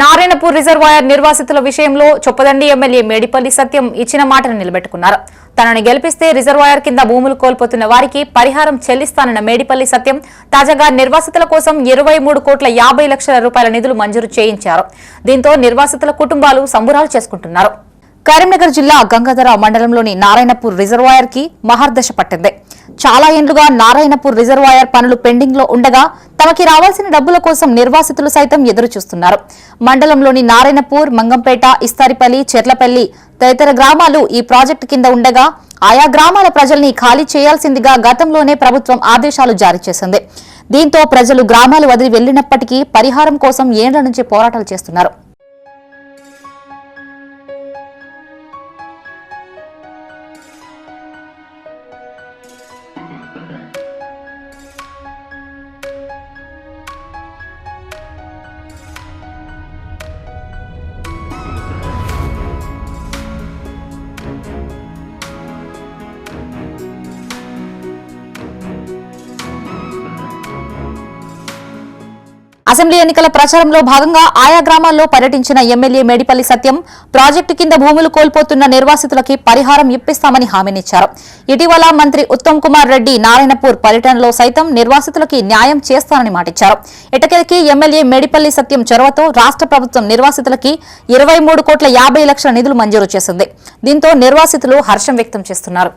Narayanpur reservoir నిర్వాసితుల విషయంలో Choppadandi MLA Medipalli సత్యం ఇచ్చిన మాటను నిలబెట్టుకున్నారు. తనని గెలిపిస్తే రిజర్వాయర్ కింద భూములు కోల్పోతున్న వారికి పరిహారం చెల్లిస్తానన్న మేడిపల్లి సత్యం తాజాగా నిర్వాసితుల కోసం ఇరవై మూడు కోట్ల యాభై లక్షల రూపాయల నిధులు మంజూరు చేయించారు. దీంతో నిర్వాసితుల కుటుంబాలు సంబురాలు చేసుకుంటున్నారు. కరీంనగర్ జిల్లా గంగాధర మండలంలోని నారాయణపూర్ రిజర్వాయర్కి మహర్దశ పట్టింది. చాలా ఏండ్లుగా నారాయణపూర్ రిజర్వాయర్ పనులు పెండింగ్లో ఉండగా తమకి రావాల్సిన డబ్బుల కోసం నిర్వాసితులు సైతం ఎదురు చూస్తున్నారు మండలంలోని నారాయణపూర్ మంగంపేట ఇస్తారిపల్లి చెర్లపల్లి తదితర గ్రామాలు ఈ ప్రాజెక్టు కింద ఉండగా ఆయా గ్రామాల ప్రజల్ని ఖాళీ చేయాల్సిందిగా గతంలోనే ప్రభుత్వం ఆదేశాలు జారీ చేసింది. దీంతో ప్రజలు గ్రామాలు వదిలి వెళ్ళినప్పటికీ పరిహారం కోసం ఏండ్ల నుంచి పోరాటాలు చేస్తున్నారు. అసెంబ్లీ ఎన్నికల ప్రచారంలో భాగంగా ఆయా గ్రామాల్లో పర్యటించిన ఎమ్మెల్యే మేడిపల్లి సత్యం ప్రాజెక్టు కింద భూములు కోల్పోతున్న నిర్వాసితులకి పరిహారం ఇప్పిస్తామని హామీనిచ్చారు. ఇటీవల మంత్రి ఉత్తమ్ కుమార్ రెడ్డి నారాయణపూర్ పర్యటనలో సైతం నిర్వాసితులకి న్యాయం చేస్తానని మాటిచ్చారు. ఇటకెలకి ఎమ్మెల్యే మేడిపల్లి సత్యం చొరవతో రాష్ట్ర ప్రభుత్వం నిర్వాసితులకి ఇరవై మూడు కోట్ల యాభై లక్షల నిధులు మంజూరు చేసింది. దీంతో నిర్వాసితులు హర్షం వ్యక్తం చేస్తున్నారు.